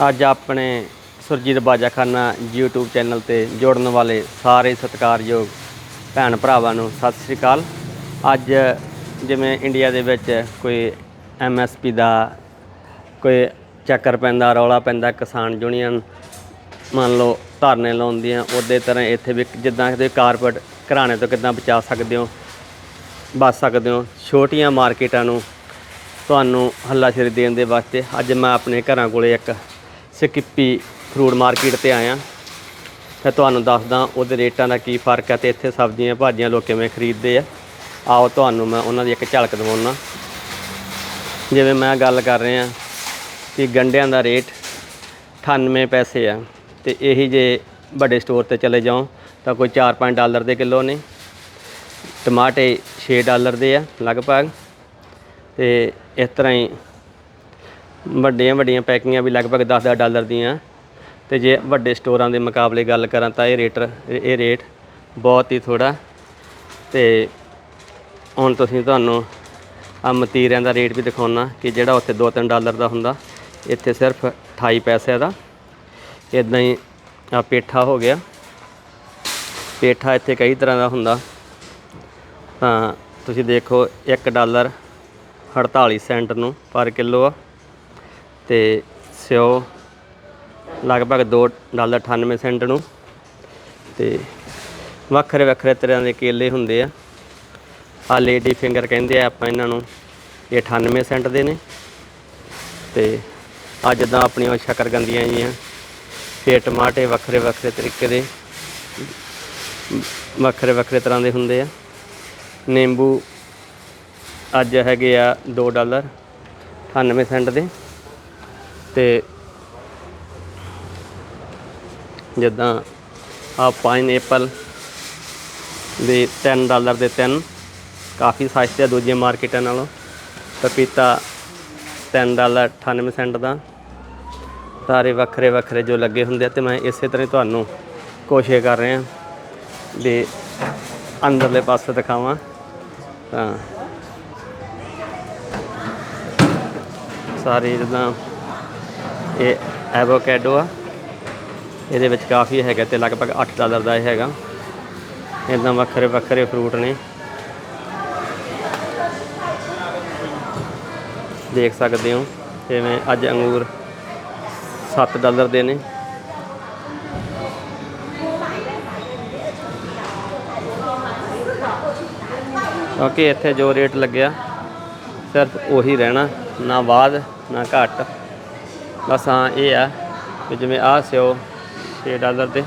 ਅੱਜ ਆਪਣੇ Surjit Bajakhana YouTube channel ਤੇ ਜੋੜਨ ਵਾਲੇ ਸਾਰੇ ਸਤਿਕਾਰਯੋਗ ਭੈਣ ਭਰਾਵਾਂ ਨੂੰ ਸਤਿ ਸ੍ਰੀ ਅਕਾਲ। ਅੱਜ ਜਿਵੇਂ ਇੰਡੀਆ ਦੇ ਵਿੱਚ ਕੋਈ MSP ਦਾ ਕੋਈ ਚੱਕਰ ਪੈਂਦਾ, ਰੌਲਾ ਪੈਂਦਾ, ਕਿਸਾਨ ਯੂਨੀਅਨ ਮੰਨ ਲਓ ਧਰਨੇ ਲਾਉਂਦੀਆਂ, ਉਹਦੇ ਤਰ੍ਹਾਂ ਇੱਥੇ ਵੀ ਜਿੱਦਾਂ ਕਿ ਕਾਰਪੋਰੇਟ ਘਰਾਣੇ ਤੋਂ ਕਿੱਦਾਂ ਬਚਾ ਸਕਦੇ ਹੋ, ਬਚ ਸਕਦੇ ਹੋ, ਛੋਟੀਆਂ ਮਾਰਕੀਟਾਂ ਨੂੰ ਤੁਹਾਨੂੰ ਹੱਲਾਸ਼ੇਰੀ ਦੇਣ ਦੇ ਵਾਸਤੇ ਅੱਜ ਮੈਂ ਆਪਣੇ ਘਰਾਂ ਕੋਲੇ ਇੱਕ ਸਕਿੱਪੀ ਫਰੂਟ ਮਾਰਕੀਟ ਤੇ ਆਇਆ। ਮੈਂ ਤੁਹਾਨੂੰ ਦੱਸਦਾ ਉਹਦੇ ਰੇਟਾਂ ਦਾ ਕੀ ਫ਼ਰਕ ਹੈ ਤੇ ਇੱਥੇ ਸਬਜ਼ੀਆਂ ਭਾਜੀਆਂ ਲੋਕ ਕਿਵੇਂ ਖਰੀਦਦੇ ਆ। ਆਓ ਤੁਹਾਨੂੰ ਮੈਂ ਉਹਨਾਂ ਦੀ ਇੱਕ ਝਲਕ ਦਿਵਾਉਣਾ ਜਿਵੇਂ ਮੈਂ ਗੱਲ ਕਰ ਰਿਹਾ ਕਿ ਗੰਡਿਆਂ ਦਾ ਰੇਟ 98 ਪੈਸੇ ਆ ਤੇ ਇਹੀ ਜੇ ਵੱਡੇ ਸਟੋਰ ਤੇ ਚਲੇ ਜਾਓ ਤਾਂ ਕੋਈ 4-5 ਡਾਲਰ ਦੇ ਕਿਲੋ ਨੇ ਟਮਾਟੇ 6 ਡਾਲਰ ਦੇ ਆ ਲਗਭਗ। ਤੇ ਇਸ ਤਰ੍ਹਾਂ ਹੀ ਵੱਡੀਆਂ ਵੱਡੀਆਂ ਪੈਕਿੰਗਾਂ ਵੀ ਲਗਭਗ 10-10 ਡਾਲਰ ਦੀਆਂ। ਤੇ ਜੇ ਵੱਡੇ ਸਟੋਰਾਂ ਦੇ ਮੁਕਾਬਲੇ ਗੱਲ ਕਰਾਂ ਤਾਂ ਇਹ ਰੇਟ ਇਹ ਰੇਟ ਬਹੁਤ ਹੀ ਥੋੜਾ ਤੇ ਹੁਣ ਤੁਸੀਂ ਤੁਹਾਨੂੰ ਆ ਮਤੀਰਿਆਂ ਦਾ ਰੇਟ ਵੀ ਦਿਖਾਉਣਾ ਕਿ ਜਿਹੜਾ ਉੱਥੇ 2-3 ਡਾਲਰ ਦਾ ਹੁੰਦਾ, ਇੱਥੇ ਸਿਰਫ 28 ਪੈਸੇ ਦਾ। ਇਦਾਂ ਹੀ ਆ ਪੇਠਾ ਹੋ ਗਿਆ। ਪੇਠਾ ਇੱਥੇ ਕਈ ਤਰ੍ਹਾਂ ਦਾ ਹੁੰਦਾ। ਤਾਂ ਤੁਸੀਂ ਦੇਖੋ 1 ਡਾਲਰ 48 ਸੈਂਟ ਨੂੰ ਪਰ ਕਿਲੋ ਆ। ਤੇ ਸਿਓ ਲਗਭਗ 2 ਡਾਲਰ 98 ਸੈਂਟ ਨੂੰ। ਤੇ ਵੱਖਰੇ ਵੱਖਰੇ ਤਰ੍ਹਾਂ ਦੇ ਕੇਲੇ ਹੁੰਦੇ ਆ। ਆ ਲੇਡੀ ਫਿੰਗਰ ਕਹਿੰਦੇ ਆ ਆਪਾਂ ਇਹਨਾਂ ਨੂੰ, ਇਹ 98 ਸੈਂਟ ਦੇ ਨੇ। ਤੇ ਆ ਜਿੱਦਾਂ ਆਪਣੀਆਂ ਸ਼ਕਰਗੰਦੀਆਂ ਜੀਆਂ ਤੇ ਟਮਾਟੇ ਵੱਖਰੇ ਵੱਖਰੇ ਤਰੀਕੇ ਦੇ, ਵੱਖਰੇ ਵੱਖਰੇ ਤਰ੍ਹਾਂ ਦੇ ਹੁੰਦੇ ਆ। ਨਿੰਬੂ ਅੱਜ ਹੈਗੇ ਆ 2 ਡਾਲਰ 98 ਸੈਂਟ ਦੇ। ਤੇ ਜਿੱਦਾਂ ਆ ਪਾਈਨਐਪਲ ਦੇ 3 ਡਾਲਰ ਦੇ 3 ਕਾਫੀ ਸਸਤੇ ਆ ਦੂਜੀਆਂ ਮਾਰਕੀਟਾਂ ਨਾਲੋਂ। ਪਪੀਤਾ 3 ਡਾਲਰ 98 ਸੈਂਟ ਦਾ। ਸਾਰੇ ਵੱਖਰੇ ਵੱਖਰੇ ਜੋ ਲੱਗੇ ਹੁੰਦੇ ਆ ਤੇ ਮੈਂ ਇਸੇ ਤਰ੍ਹਾਂ ਹੀ ਤੁਹਾਨੂੰ ਕੋਸ਼ਿਸ਼ ਕਰ ਰਿਹਾ ਦੇ ਅੰਦਰਲੇ ਪਾਸੇ ਦਿਖਾਵਾਂ। ਤਾਂ ਸਾਰੇ ਜਿੱਦਾਂ ਇਹ ਐਵੋਕੈਡੋ ਆ। ਇਹਦੇ ਵਿੱਚ ਕਾਫੀ ਹੈਗਾ ਤੇ ਲਗਭਗ 8 ਡਾਲਰ ਦਾ ਇਹ ਹੈਗਾ। ਇਦਾਂ ਵੱਖਰੇ ਵੱਖਰੇ ਫਰੂਟ ਨੇ। ਦੇਖ ਸਕਦੇ ਹੋ ਜਿਵੇਂ ਅੱਜ ਅੰਗੂਰ 7 ਡਾਲਰ ਦੇ ਨੇ। ਕਿਉਂਕਿ ਇੱਥੇ ਜੋ ਰੇਟ ਲੱਗਿਆ, ਸਿਰਫ ਉਹੀ ਰਹਿਣਾ, ਨਾ ਬਾਅਦ, ਨਾ ਘੱਟ। ਬਸ ਹਾਂ, ਇਹ ਆ ਕਿ ਜਿਵੇਂ ਆਹ ਸਿਓ 6 ਡਾਲਰ 'ਤੇ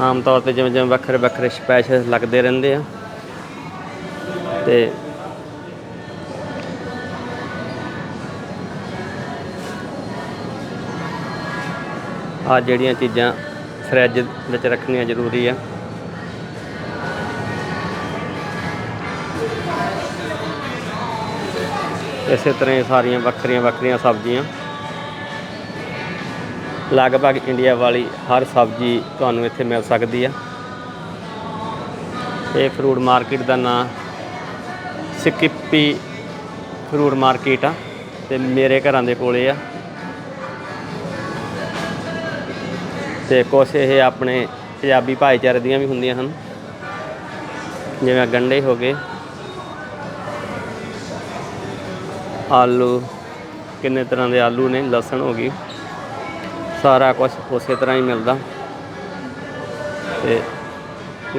ਆਮ ਤੌਰ ਤੇ ਜਿਵੇਂ ਜਿਵੇਂ ਵੱਖਰੇ ਵੱਖਰੇ ਸਪੈਸ਼ਲ ਲੱਗਦੇ ਰਹਿੰਦੇ ਆ। ਤੇ ਆ ਜਿਹੜੀਆਂ ਚੀਜ਼ਾਂ ਫਰਿੱਜ ਵਿੱਚ ਰੱਖਣੀਆਂ ਜ਼ਰੂਰੀ ਆ। ਇਸੇ ਤਰ੍ਹਾਂ ਹੀ ਸਾਰੀਆਂ ਵੱਖਰੀਆਂ ਵੱਖਰੀਆਂ ਸਬਜ਼ੀਆਂ। ਲਗਭਗ ਇੰਡੀਆ ਵਾਲੀ ਹਰ ਸਬਜ਼ੀ ਤੁਹਾਨੂੰ ਇੱਥੇ ਮਿਲ ਸਕਦੀ ਆ। ਇਹ ਫਰੂਟ ਮਾਰਕੀਟ ਦਾ ਨਾਂ ਸਕਿੱਪੀ ਫਰੂਟ ਮਾਰਕੀਟ ਆ ਤੇ ਮੇਰੇ ਘਰਾਂ ਦੇ ਕੋਲੇ ਆ। ਤੇ ਕੁਛ ਇਹ ਆਪਣੇ ਪੰਜਾਬੀ ਭਾਈਚਾਰੇ ਦੀਆਂ ਵੀ ਹੁੰਦੀਆਂ ਹਨ। ਜਿਵੇਂ ਗੰਡੇ ਹੋ ਗਏ। ਆਲੂ, ਕਿੰਨੇ ਤਰ੍ਹਾਂ ਦੇ ਆਲੂ ਨੇ, ਲਸਣ ਹੋ ਗਈ। ਸਾਰਾ ਕੁਝ ਉਸੇ ਤਰ੍ਹਾਂ ਹੀ ਮਿਲਦਾ। ਤੇ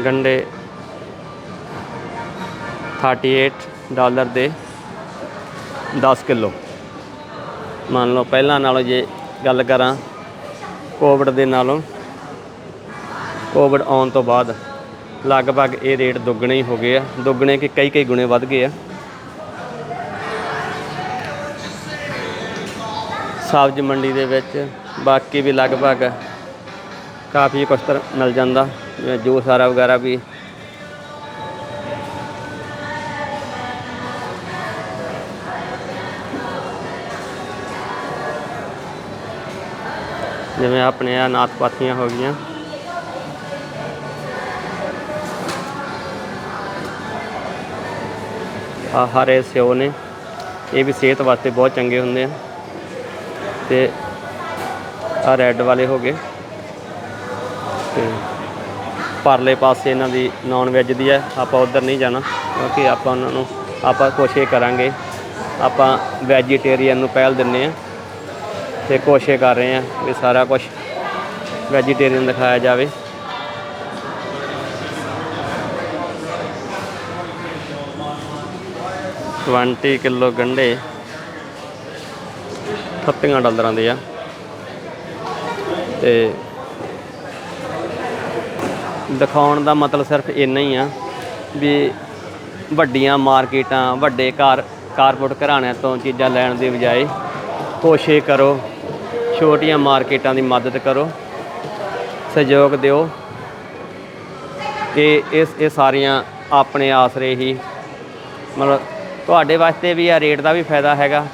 ਗੰਡੇ 38 ਡਾਲਰ ਦੇ 10 ਕਿਲੋ। ਮੰਨ ਲਓ ਪਹਿਲਾਂ ਨਾਲੋਂ ਜੇ ਗੱਲ ਕਰਾਂ ਕੋਵਿਡ ਦੇ ਨਾਲੋਂ, ਕੋਵਿਡ ਆਉਣ ਤੋਂ ਬਾਅਦ ਲਗਭਗ ਇਹ ਰੇਟ ਦੁੱਗਣੇ ਹੀ ਹੋ ਗਏ ਆ। ਦੁੱਗਣੇ ਕਿ ਕਈ ਕਈ ਗੁਣੇ ਵੱਧ ਗਏ ਆ। ਸਬਜ਼ੀ ਮੰਡੀ ਦੇ ਵਿੱਚ ਬਾਕੀ ਵੀ ਲਗਭਗ ਕਾਫੀ ਕੁਛ ਤਰ ਮਿਲ ਜਾਂਦਾ, ਜਿਵੇਂ ਜੂਸ ਆਰਾ ਵਗੈਰਾ ਵੀ। ਜਿਵੇਂ ਆਪਣੇ ਆ ਨਾਥਪਾਥੀਆਂ ਹੋ ਗਈਆਂ। ਆ ਹਰੇ ਸਿਓ ਨੇ, ਇਹ ਵੀ ਸਿਹਤ ਵਾਸਤੇ ਬਹੁਤ ਚੰਗੇ ਹੁੰਦੇ ਆ। ਤੇ ਆ ਰੈੱਡ ਵਾਲੇ ਹੋ ਗਏ। ਤੇ ਪਰਲੇ ਪਾਸੇ ਇਹਨਾਂ ਦੀ ਨਾਨ ਵੈਜ ਦੀ ਹੈ, ਆਪਾਂ ਉਧਰ ਨਹੀਂ ਜਾਣਾ, ਕਿਉਂਕਿ ਆਪਾਂ ਉਹਨਾਂ ਨੂੰ, ਆਪਾਂ ਕੋਸ਼ਿਸ਼ ਕਰਾਂਗੇ। ਆਪਾਂ ਵੈਜੀਟੇਰੀਅਨ ਨੂੰ ਪਹਿਲ ਦਿੰਨੇ ਆ ਤੇ ਕੋਸ਼ਿਸ਼ ਕਰ ਰਹੇ ਆ ਵੀ ਸਾਰਾ ਕੁਝ ਵੈਜੀਟੇਰੀਅਨ ਦਿਖਾਇਆ ਜਾਵੇ। Twenty kilo ਗੰਢੇ। 38 ਡਾਲਰਾਂ ਦੇ ਆ। ਤੇ ਦਿਖਾਉਣ ਦਾ ਮਤਲਬ ਸਿਰਫ ਇੰਨਾ ਹੀ ਆ ਵੀ ਵੱਡੀਆਂ ਮਾਰਕੀਟਾਂ, ਵੱਡੇ ਕਾਰ ਕਾਰਪੋਰੇਟ ਘਰਾਣਿਆਂ ਤੋਂ ਚੀਜ਼ਾਂ ਲੈਣ ਦੀ ਬਜਾਏ ਕੋਸ਼ਿਸ਼ ਕਰੋ, ਛੋਟੀਆਂ ਮਾਰਕੀਟਾਂ ਦੀ ਮਦਦ ਕਰੋ, ਸਹਿਯੋਗ ਦਿਓ ਕਿ ਇਸ, ਇਹ ਸਾਰੀਆਂ ਆਪਣੇ ਆਸਰੇ ਹੀ ਮਤਲਬ ਤੁਹਾਡੇ ਵਾਸਤੇ ਵੀ ਆ, ਰੇਟ ਦਾ ਵੀ ਫਾਇਦਾ ਹੈਗਾ।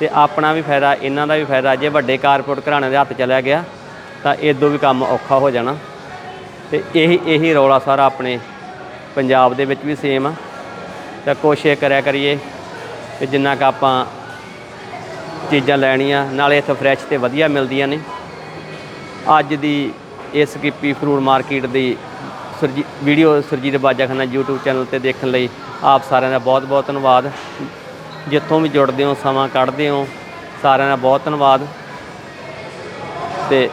ਤੇ ਆਪਣਾ ਵੀ ਫਾਇਦਾ, ਇਹਨਾਂ ਦਾ ਵੀ ਫਾਇਦਾ। ਜੇ ਵੱਡੇ ਕਾਰਪੋਰੇਟ ਘਰਾਣਿਆਂ ਦੇ ਹੱਥ ਚਲਿਆ ਗਿਆ, ਤਾਂ ਇਦੋਂ ਵੀ ਕੰਮ ਔਖਾ ਹੋ ਜਾਣਾ। ਤੇ ਇਹੀ ਇਹੀ ਰੌਲਾ ਸਾਰਾ ਆਪਣੇ ਪੰਜਾਬ ਦੇ ਵਿੱਚ ਵੀ ਸੇਮ ਆ। ਤਾਂ ਕੋਸ਼ਿਸ਼ ਕਰਿਆ ਕਰੀਏ ਕਿ ਜਿੰਨਾ ਕੁ ਆਪਾਂ ਚੀਜ਼ਾਂ ਲੈਣੀਆਂ, ਨਾਲੇ ਇੱਥੇ ਫਰੈਸ਼ ਤੇ ਵਧੀਆ ਮਿਲਦੀਆਂ ਨੇ। ਅੱਜ ਦੀ ਇਸ ਗਿੱਪੀ ਫਰੂਟ ਮਾਰਕੀਟ ਦੀ ਸਰਜੀ video Surjit Bajakhana YouTube channel ਤੇ ਦੇਖਣ ਲਈ ਆਪ ਸਾਰਿਆਂ ਦਾ ਬਹੁਤ ਬਹੁਤ ਧੰਨਵਾਦ। ਜਿੱਥੋਂ ਵੀ ਜੁੜਦੇ ਹੋ, ਸਮਾਂ ਕੱਢਦੇ ਹੋ, ਸਾਰਿਆਂ ਦਾ ਬਹੁਤ ਧੰਨਵਾਦ। ਤੇ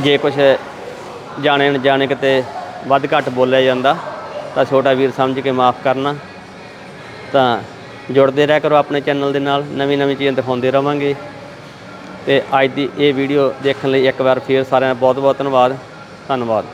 ਜੇ ਕੁਝ ਜਾਣੇ ਜਾਣੇ ਕਿਤੇ ਵੱਧ ਘੱਟ ਬੋਲਿਆ ਜਾਂਦਾ, ਤਾਂ ਛੋਟਾ ਵੀਰ ਸਮਝ ਕੇ ਮਾਫ ਕਰਨਾ। ਤਾਂ ਜੁੜਦੇ ਰਹਿ ਕਰੋ ਆਪਣੇ ਚੈਨਲ ਦੇ ਨਾਲ, ਨਵੀਂ ਨਵੀਂ ਚੀਜ਼ਾਂ ਦਿਖਾਉਂਦੇ ਰਵਾਂਗੇ। ਤੇ ਅੱਜ ਦੀ ਇਹ ਵੀਡੀਓ ਦੇਖਣ ਲਈ ਇੱਕ ਵਾਰ ਫੇਰ ਸਾਰਿਆਂ ਦਾ ਬਹੁਤ ਬਹੁਤ ਧੰਨਵਾਦ। ਧੰਨਵਾਦ।